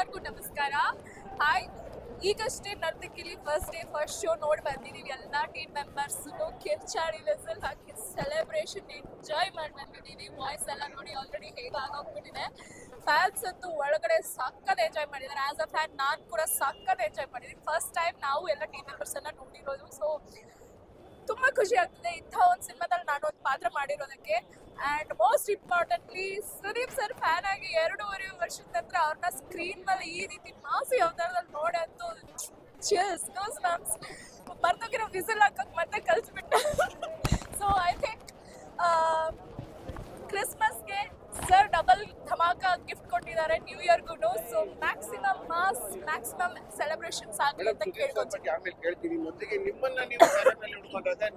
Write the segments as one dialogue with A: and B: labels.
A: ಎಲ್ಲರಿಗೂ ನಮಸ್ಕಾರ. ಹಾಯ್, ಈಗಷ್ಟೇ ನರ್ತಕಿಲಿ ಫಸ್ಟ್ ಡೇ ಫಸ್ಟ್ ಶೋ ನೋಡಿ ಬಂದಿದ್ದೀವಿ ಎಲ್ಲ ಟೀಮ್ ಮೆಂಬರ್ಸ್ ಕಿರ್ಚಾಡಿ ವೆಸಲ್ ಹಾಕಿ ಸೆಲೆಬ್ರೇಷನ್ ಎಂಜಾಯ್ ಮಾಡಿ ಬಂದಿದ್ದೀವಿ ವಾಯ್ಸ್ ಎಲ್ಲ ನೋಡಿ ಆಲ್ರೆಡಿ ಹೇಗೆ ಆಗೋಗ್ಬಿಟ್ಟಿದೆ ಫ್ಯಾನ್ಸ್ ಅಂತೂ ಒಳಗಡೆ ಸಕ್ಕತ್ ಎಂಜಾಯ್ ಮಾಡಿದ್ದಾರೆ. ಆಸ್ ಅ ಫ್ಯಾನ್ ನಾನು ಕೂಡ ಸಕ್ಕತ್ ಎಂಜಾಯ್ ಮಾಡಿದ್ದೀನಿ. ಫಸ್ಟ್ ಟೈಮ್ ನಾವು ಎಲ್ಲ ಟೀಮ್ ಮೆಂಬರ್ಸ್ ಎಲ್ಲ ನೋಡಿರೋದು. ಸೊ ತುಂಬಾ ಖುಷಿ ಆಗ್ತದೆ ಇಂಥ ಒಂದು ಸಿನಿಮಾದಲ್ಲಿ ನಾನು ಒಂದು ಪಾತ್ರ ಮಾಡಿರೋದಕ್ಕೆ. And most importantly Sudeep sir fan ಆಗಿ ಎರಡೂವರೆ ವರ್ಷದ ನಂತರ ಅವ್ರನ್ನ ಸ್ಕ್ರೀನ್ ಮೇಲೆ ಈ ರೀತಿ ಮಾಸು ಅವತಾರದಲ್ಲಿ ನೋಡಂತೂ ಚಿಯರ್ಸ್ ಮ್ಯಾಮ್ಸ್ ಮರ್ತೋಗಿರೋ ವಿಸಿಲ್ ಹಾಕಕ್ ಮತ್ತೆ ಕಲ್ಸ್ಬಿಟ್ಟು ಸೊ ಐ ಥಿಂಕ್ ಕ್ರಿಸ್ಮಸ್ಗೆ ಸರ್ ಡಬಲ್ ಧಮಾಕ ಗಿಫ್ಟ್ ಕೊಟ್ಟಿದ್ದಾರೆ ನ್ಯೂ ಇಯರ್ಗೂ ಸೊ ಮ್ಯಾಕ್ಸಿಮಮ್ ಸೆಲೆಬ್ರೇಷನ್ಸ್ ಆಗಲಿ ಅಂತ ಕೇಳ್ಕೊತೀನಿ
B: ಆಮೇಲೆ ಕೇಳ್ತೀನಿ. ಮೊದಲಿಗೆ ನಿಮ್ಮನ್ನ ನೀವು ಕ್ಯಾರೆ ಮೇಲೆ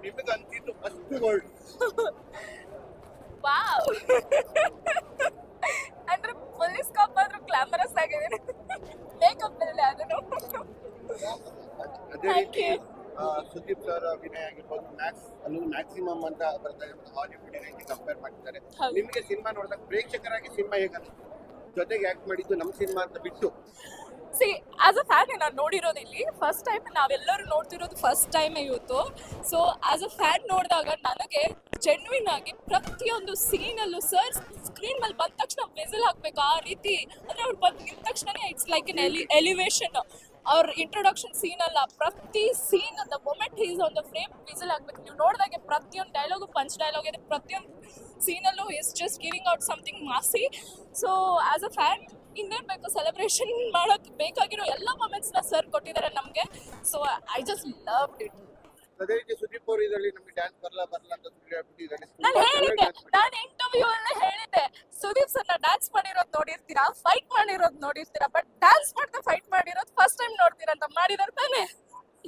B: ನಿಮಗೆ ಅಂತಿದ್ದು ಫಸ್ಟ್ ಗೋಲ್ಡ್
A: ವಾವ್ ಅಂದ್ರೆ ಪೊಲೀಸ್ ಕಾಪ್ ಆದ್ರೂ ಗ್ಲಾಮರಸ್ ಆಗಿದೆ. ಮೇಕಪ್ ಇಲ್ಲದೆ ಅದನ್ನು.
B: ಅದೇ ರೀತಿ. ಸುದೀಪ್ ಸರ್ ಅಭಿನಯ ಆಗಿರ್ಬೋದು ಮ್ಯಾಕ್ಸ್ ಅಲ್ಲೂ ಮ್ಯಾಕ್ಸಿಮಮ್ ಅಂತ ಬರ್ತಾ ಇರೋದು ಹಾಲಿವುಡ್ ರೀತಿ ಕಂಪೇರ್ ಮಾಡ್ತಾರೆ. ನಿಮಗೆ ಸಿನಿಮಾ ನೋಡಿದಾಗ ಪ್ರೇಕ್ಷಕರಾಗಿ ಸಿನಿಮಾ ಹೇಗೆ ಜೊತೆಗೆ ಆಕ್ಟ್ ಮಾಡಿದ್ದು ನಮ್ಮ ಸಿನಿಮಾ ಅಂತ ಬಿಟ್ಟು.
A: ಸಿ ಆಸ್ ಅ ಫ್ಯಾನ್ ನಾನು ನೋಡಿರೋದು ಇಲ್ಲಿ ಫಸ್ಟ್ ಟೈಮ್ ನಾವೆಲ್ಲರೂ ನೋಡ್ತಿರೋದು ಫಸ್ಟ್ ಟೈಮ್ ಇವತ್ತು. ಸೊ ಆಸ್ ಅ ಫ್ಯಾನ್ ನೋಡಿದಾಗ ನನಗೆ ಜೆನ್ವಿನ್ ಆಗಿ ಪ್ರತಿಯೊಂದು ಸೀನಲ್ಲೂ ಸರ್ ಸ್ಕ್ರೀನ್ ಮೇಲೆ ಬಂದ ತಕ್ಷಣ ವಿಸಿಲ್ ಹಾಕ್ಬೇಕು ಆ ರೀತಿ. ಅಂದ್ರೆ ಅವ್ರು ಬಂದು ನಿಂತ ತಕ್ಷಣ ಇಟ್ಸ್ ಲೈಕ್ ಎನ್ ಎಲಿ ಎಲಿವೇಶನ್ ಅವ್ರ ಇಂಟ್ರೊಡಕ್ಷನ್ ಸೀನ್ ಅಲ್ಲ, ಪ್ರತಿ scene the moment is on the frame whistle ಆಗ್ಬೇಕು ನೀವು ನೋಡಿದಾಗೆ ಪ್ರತಿಯೊಂದು ಡೈಲಾಗು ಪಂಚ್ ಡೈಲಾಗ್ ಇದೆ, ಪ್ರತಿಯೊಂದು ಸೀನಲ್ಲೂ is just giving out something massy so as a fan ಇನ್ನೇನು ಬೇಕು ಸೆಲೆಬ್ರೇಷನ್ ಮಾಡೋಕ್ಕೆ ಬೇಕಾಗಿರೋ ಎಲ್ಲ ಮೊಮೆಂಟ್ಸ್ನ ಸರ್ ಕೊಟ್ಟಿದ್ದಾರೆ ನಮಗೆ. So I just love it
B: ಅದೇ ರೀತಿ ಸುದೀಪ್ ಅವರು ಇದರಲ್ಲಿ ನಮಗೆ ಡ್ಯಾನ್ಸ್ ಬರಲ್ಲ ಬರಲ್ಲ ಅಂತ ಹೇಳ್ಬಿಟ್ಟಿದ್ದಾರೆ
A: ನಾನು ಹೇಳಿದ್ದೆ. ನಾನು ಇಂಟರ್ವ್ಯೂ ಅಲ್ಲೇ ಹೇಳಿದ್ದೆ. ಸುದೀಪ್ ಸರ್ನ ಡ್ಯಾನ್ಸ್ ಮಾಡಿರೋದು ನೋಡಿರ್ತೀರಾ? ಫೈಟ್ ಮಾಡಿರೋದು ನೋಡಿರ್ತೀರಾ? ಬಟ್ ಡ್ಯಾನ್ಸ್ ಮಾಡ್ತಾ ಫೈಟ್ ಮಾಡಿರೋದು ಫಸ್ಟ್ ಟೈಮ್ ನೋಡ್ತೀರಾ ಅಂತ ಮಾಡಿದಾರೆ ತಾನೆ.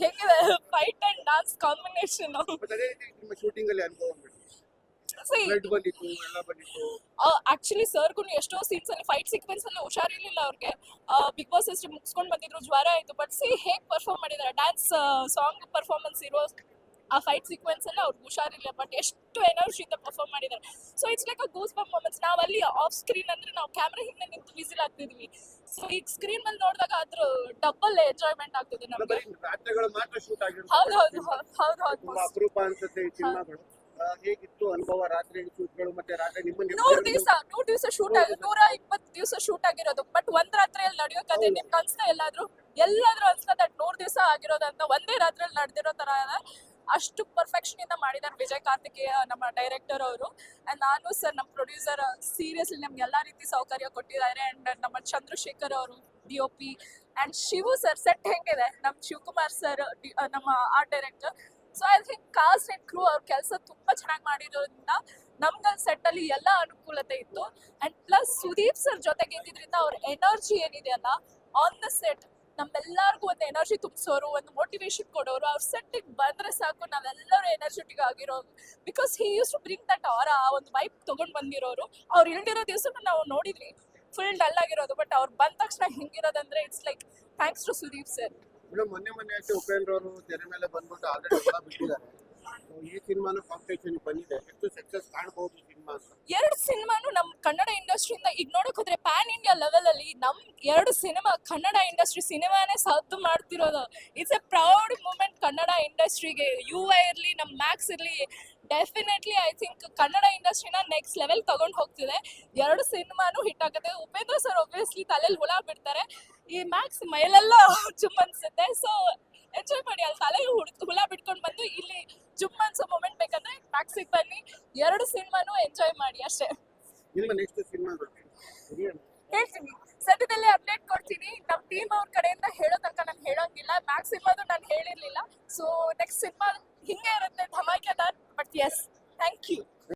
A: ಹೇಗಿದೆ? ಫೈಟ್ ಅಂಡ್ ಡಾನ್ಸ್ ಕಾಂಬಿನೇಷನ್
B: ಅದೇ ರೀತಿ ನಿಮ್ಮ ಶೂಟಿಂಗ್ ಅಲ್ಲಿ ಅನುಭವ ಬಂದಿತ್ತು ಎಲ್ಲ ಬಂದಿತ್ತು.
A: ಆಕ್ಚುಲಿ ಸರ್ಗೂ ಎಷ್ಟೋ ಸೀನ್ಸ್ ಅಲ್ಲಿ ಫೈಟ್ ಸೀಕ್ವೆನ್ಸ್ ಅಲ್ಲಿ ಹುಷಾರಿರ್ಲಿಲ್ಲ ಅವ್ರಿಗೆ. ಬಿಗ್ ಬಾಸ್ ಎಷ್ಟು ಮುಗಿಸ್ಕೊಂಡು ಬಂದಿದ್ರು ಜ್ವರ ಆಯ್ತು. ಬಟ್ ಸಿ ಹೇಗೆ ಪರ್ಫಾರ್ಮ್ ಮಾಡಿದ್ದಾರೆ ಡ್ಯಾನ್ಸ್ ಸಾಂಗ್ ಪರ್ಫಾರ್ಮೆನ್ಸ್ ಇರೋ ಆ ಫೈಟ್ ಸೀಕ್ವೆನ್ಸ್ ಅಲ್ಲಿ ಅವ್ರಿಗೆ ಹುಷಾರಿಲ್ಲ ಬಟ್ ಎಷ್ಟು ಎನರ್ಜಿ ಇಂದ ಪರ್ಫಾರ್ಮ್ ಮಾಡಿದ್ದಾರೆ so it's like a goose bump moments ನಾವು ಅಲ್ಲಿ ಆಫ್ ಸ್ಕ್ರೀನ್ ಅಂದ್ರೆ ನಾವು ಕ್ಯಾಮ್ರಾ ಹಿಂದೆ ನಿಂತು ವಿಸಿಲ್ ಆಗ್ತಿದ್ವಿ ಸೊ ಈಗ ಸ್ಕ್ರೀನ್ ಮೇಲೆ ನೋಡಿದಾಗ ಅದ್ರ ಡಬಲ್ ಎಂಜಾಯ್ಮೆಂಟ್ ಆಗ್ತದೆ ನಮಗೆ. ಹೌದು ಹೌದು ಹೌದು ಹೌದು
B: ಹೇಗಿತ್ತು ಅನುಭವ? ರಾತ್ರಿ ಶೂಟ್ಗಳು ಮತ್ತೆ ರಾತ್ರಿ ನಿಮ್ಮ
A: ನೂರ್ ದಿವಸ ನೂರ್ ದಿವಸ ಶೂಟ್ ಆಗಿ ನೂರ ಇಪ್ಪತ್ತು ದಿವಸ ಶೂಟ್ ಆಗಿರೋದು. ಬಟ್ ಒಂದ್ ರಾತ್ರಿಯಲ್ಲಿ ನಡೆಯೋ ಕತೆ ನಿಮ್ಗೆ ಅನ್ಸ್ತಾ ಎಲ್ಲಾದ್ರೂ? ಎಲ್ಲಾದ್ರೂ ಅನ್ಸ್ತಾ ದಟ್ ನೂರ್ ದಿವಸ ಆಗಿರೋದಂತ ಒಂದೇ ರಾತ್ರಿಯಲ್ಲಿ ನಡೆದಿರೋ ತರ ಅಷ್ಟು ಪರ್ಫೆಕ್ಷನ್ ಇಂದ ಮಾಡಿದ್ದಾರೆ ವಿಜಯ್ ಕಾರ್ತಿಕೇಯ ನಮ್ಮ ಡೈರೆಕ್ಟರ್ ಅವರು. ಅಂಡ್ ನಾನು ಸರ್ ನಮ್ಮ ಪ್ರೊಡ್ಯೂಸರ್ ಸೀರಿಯಸ್ಲಿ ನಮ್ಗೆ ಎಲ್ಲಾ ರೀತಿ ಸೌಕರ್ಯ ಕೊಟ್ಟಿದ್ದಾರೆ. ಅಂಡ್ ನಮ್ಮ ಚಂದ್ರಶೇಖರ್ ಅವರು D O P and Shivu sir set ಹೆಂಗಿದೆ? ನಮ್ಮ ಶಿವಕುಮಾರ್ ಸರ್ ನಮ್ಮ art director so I think cast and crew ಅವ್ರ ಕೆಲಸ ತುಂಬಾ ಚೆನ್ನಾಗಿ ಮಾಡಿರೋದ್ರಿಂದ ನಮ್ಗೆ ಸೆಟ್ ಅಲ್ಲಿ ಎಲ್ಲ ಅನುಕೂಲತೆ ಇತ್ತು. ಅಂಡ್ ಪ್ಲಸ್ ಸುದೀಪ್ ಸರ್ ಜೊತೆಗೆ ಇದ್ದಿದ್ರಿಂದ ಅವ್ರ ಎನರ್ಜಿ ಏನಿದೆ ಅಲ್ಲ ಆನ್ ದ ಸೆಟ್ ನಮ್ಮೆಲ್ಲರಿಗೂ ಒಂದು ಎನರ್ಜಿ ತುಂಬಿಸೋರು, ಒಂದು ಮೋಟಿವೇಶನ್ ಕೊಡೋರು, ಅವ್ರ ಸೆಟ್ಟಿಗೆ ಬಂದ್ರೆ ಸಾಕು, ನಾವೆಲ್ಲರೂ ಎನರ್ಜೆಟಿಕ್ ಆಗಿರೋರು because he use to bring that ಅವರ ಆ ಒಂದು ವೈಪ್ ತಗೊಂಡ್ ಬಂದಿರೋರು. ಅವ್ರು ಇಲ್ದಿರೋ ದಿವಸ ನಾವು ನೋಡಿದ್ವಿ. ಫುಲ್ ಡಲ್ ಆಗಿರೋದು ಬಟ್ ಅವ್ರು ಬಂದ ತಕ್ಷಣ ಹೆಂಗಿರೋದಂದ್ರೆ it's like thanks to Sudeep sir
B: ಮೊನ್ನೆ ಮೊನ್ನೆ ಅಷ್ಟೇ ಉಪೇಂದ್ರ ಅವರು ತೆರೆ ಮೇಲೆ ಬಂದ್ಬಿಟ್ಟು ಆಲ್ರೆಡಿ ಹೊರ ಬಿಟ್ಟಿದ್ದಾರೆ. ಈ ಸಿನಿಮಾನು ಕಾಂಪಿಟೇಷನ್ ಬಂದಿದೆ. ಎಷ್ಟು ಸಕ್ಸಸ್ ಕಾಣಬಹುದು ಸಿನಿಮಾ ಅಂತ?
A: ಎರಡು ಸಿನಿಮಾನು ನಮ್ಮ ಕನ್ನಡ ಇಂಡಸ್ಟ್ರಿಯಿಂದ ಈಗ ನೋಡಕ್ ಹೋದ್ರೆ ಇಂಡಿಯಾ ಲೆವೆಲ್ ಅಲ್ಲಿ ನಮ್ ಎರಡು ಸಿನಿಮಾ ಕನ್ನಡ ಇಂಡಸ್ಟ್ರಿ ಸಿನಿಮಾನೇ ಸದ್ದು ಮಾಡ್ತಿರೋದು. It's a proud moment Kannada ಇಂಡಸ್ಟ್ರಿಗೆ ಯು ಐ ಇರ್ಲಿ, ನಮ್ ಮ್ಯಾಕ್ಸ್ ಇರ್ಲಿ ಡೆಫಿನೆಟ್ಲಿ ಐ ಥಿಂಕ್ ಕನ್ನಡ ಇಂಡಸ್ಟ್ರಿನ ನೆಕ್ಸ್ಟ್ ಲೆವೆಲ್ ತಗೊಂಡು ಹೋಗ್ತಿದೆ. ಎರಡು ಸಿನಿಮಾನು ಹಿಟ್ ಆಗುತ್ತೆ. ಉಪೇಂದ್ರ ಸರ್ ಒಬ್ವಿಯಸ್ಲಿ ತಲೆಯಲ್ಲಿ ಹುಳ ಬಿಡ್ತಾರೆ. ಈ ಮ್ಯಾಕ್ಸ್ ಮೈಲೆಲ್ಲ ಜುಮ್ ಅನ್ಸುತ್ತೆ. ಸೊ ಎಂಜಾಯ್ ಮಾಡಿ. ಅಲ್ಲಿ ತಲೆ ಹುಳ ಬಿಟ್ಕೊಂಡು ಬಂದು ಇಲ್ಲಿ ಜುಮ್ ಅನ್ಸೋ ಮೂಮೆಂಟ್ ಬೇಕಂದ್ರೆ ಮ್ಯಾಕ್ಸಿಗೆ ಬನ್ನಿ. ಎರಡು ಸಿನಿಮಾನು ಎಂಜಾಯ್ ಮಾಡಿ ಅಷ್ಟೇ. ಹೇಳ್ತೀನಿ ಸದ್ಯದಲ್ಲೇ ಅಪ್ಡೇಟ್ ಕೊಡ್ತೀನಿ. ನಮ್ಮ ಟೀಮ್ ಅವ್ರ ಕಡೆಯಿಂದ ಹೇಳೋ ತನಕ ನಾನು ಹೇಳೋಂಗಿಲ್ಲ. ಮ್ಯಾಕ್ಸಿಮಮ್ ನಾನು ಹೇಳಿರ್ಲಿಲ್ಲ. ಸೊ ನೆಕ್ಸ್ಟ್ ಸಿನಿಮಾ ಹಿಂಗೆ ಇರುತ್ತೆ ಧಮಾಕೆದಾರ್ ಬಟ್ ಎಸ್